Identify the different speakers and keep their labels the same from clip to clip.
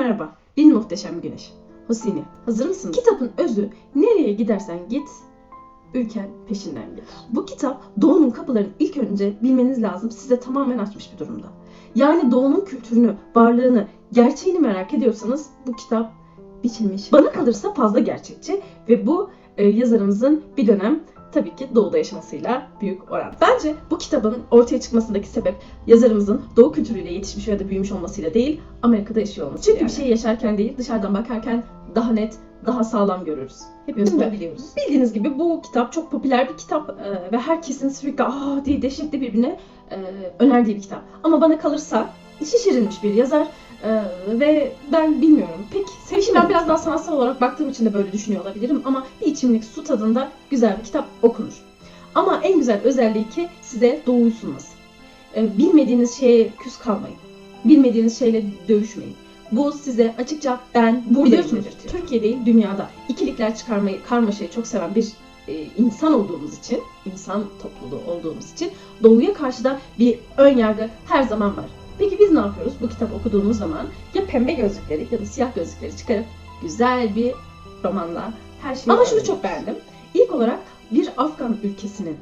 Speaker 1: merhaba. Bir muhteşem güneş. Husini, hazır mısın? Kitabın özü nereye gidersen git, ülken peşinden git. Bu kitap doğunun kapılarını ilk önce bilmeniz lazım size tamamen açmış bir durumda. Yani doğunun kültürünü, varlığını, gerçeğini merak ediyorsanız bu kitap biçilmiş. Bana kalırsa fazla gerçekçi ve bu e, yazarımızın bir dönem tabii ki doğuda yaşamasıyla büyük oran. Bence bu kitabın ortaya çıkmasındaki sebep yazarımızın doğu kültürüyle yetişmiş ya da büyümüş olmasıyla değil, Amerika'da yaşıyor olması. Çünkü bir şey yaşarken değil, dışarıdan bakarken daha net, daha sağlam görürüz. Hepimiz bunu biliyoruz. Bildiğiniz gibi bu kitap çok popüler bir kitap e, ve herkesin sürekli aa diye dehşetli birbirine e, önerdiği bir kitap. Ama bana kalırsa şişirilmiş bir yazar e, ve ben bilmiyorum. Pek sevişim ben biraz daha sanatsal olarak baktığım için de böyle düşünüyor olabilirim ama bir içimlik su tadında güzel bir kitap okunur. Ama en güzel özelliği ki size doğuyu sunması. E, bilmediğiniz şeye küs kalmayın. Bilmediğiniz şeyle dövüşmeyin. Bu size açıkça ben bu biliyorsunuz Türkiye değil dünyada ikilikler çıkarmayı, karmaşayı çok seven bir e, insan olduğumuz için, insan topluluğu olduğumuz için doğuya karşı da bir ön yargı her zaman var. Peki biz ne yapıyoruz bu kitabı okuduğumuz zaman? Ya pembe gözlükleri ya da siyah gözlükleri çıkarıp güzel bir romanla her şeyi Ama şunu çok beğendim. İlk olarak bir Afgan ülkesinin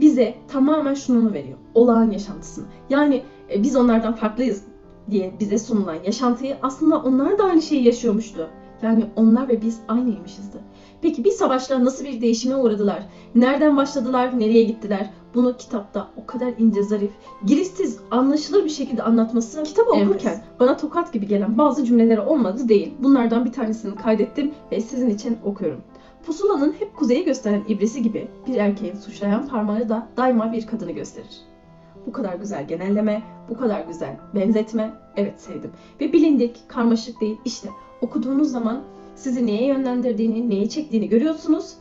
Speaker 1: bize tamamen şununu veriyor. Olağan yaşantısını. Yani e, biz onlardan farklıyız diye bize sunulan yaşantıyı aslında onlar da aynı şeyi yaşıyormuştu. Yani onlar ve biz aynıymışızdı. Peki bir savaşla nasıl bir değişime uğradılar? Nereden başladılar, nereye gittiler? Bunu kitapta o kadar ince, zarif, girişsiz, anlaşılır bir şekilde anlatması kitabı
Speaker 2: Evet.
Speaker 1: okurken bana tokat gibi gelen bazı cümleleri olmadı değil. Bunlardan bir tanesini kaydettim ve sizin için okuyorum. Pusulanın hep kuzeyi gösteren ibresi gibi bir erkeğin suçlayan parmağı da daima bir kadını gösterir. Bu kadar güzel genelleme, bu kadar güzel benzetme, evet sevdim. Ve bilindik, karmaşık değil. İşte okuduğunuz zaman sizi neye yönlendirdiğini, neye çektiğini görüyorsunuz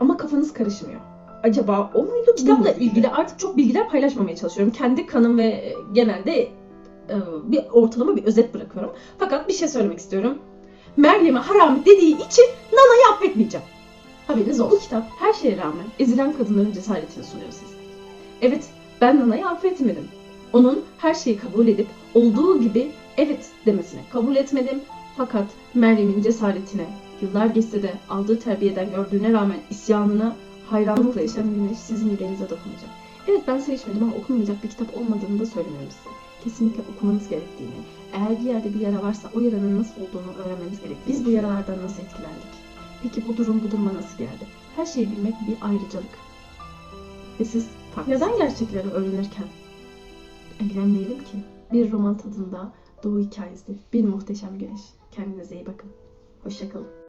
Speaker 1: ama kafanız karışmıyor. Acaba o muydu? Kitapla ilgili artık çok bilgiler paylaşmamaya çalışıyorum. Kendi kanım ve e, genelde e, bir ortalama bir özet bırakıyorum. Fakat bir şey söylemek istiyorum. Meryem'e haram dediği için Nana'yı affetmeyeceğim. Haberiniz olsun. Bu kitap her şeye rağmen ezilen kadınların cesaretini sunuyor size. Evet ben Nana'yı affetmedim. Onun her şeyi kabul edip olduğu gibi evet demesine kabul etmedim. Fakat Meryem'in cesaretine yıllar geçse de aldığı terbiyeden gördüğüne rağmen isyanına hayranlıkla yaşayan güneş sizin yüreğinize dokunacak. Evet ben sevişmedim ama okunmayacak bir kitap olmadığını da söylemiyorum size. Kesinlikle okumanız gerektiğini, eğer bir yerde bir yara varsa o yaranın nasıl olduğunu öğrenmeniz gerektiğini. Biz bu yaralardan nasıl etkilendik? Peki bu durum bu duruma nasıl geldi? Her şeyi bilmek bir ayrıcalık. Ve siz farklı. Neden gerçekleri öğrenirken eğlenmeyelim ki? Bir roman tadında Doğu hikayesi, bir muhteşem güneş. Kendinize iyi bakın. Hoşçakalın.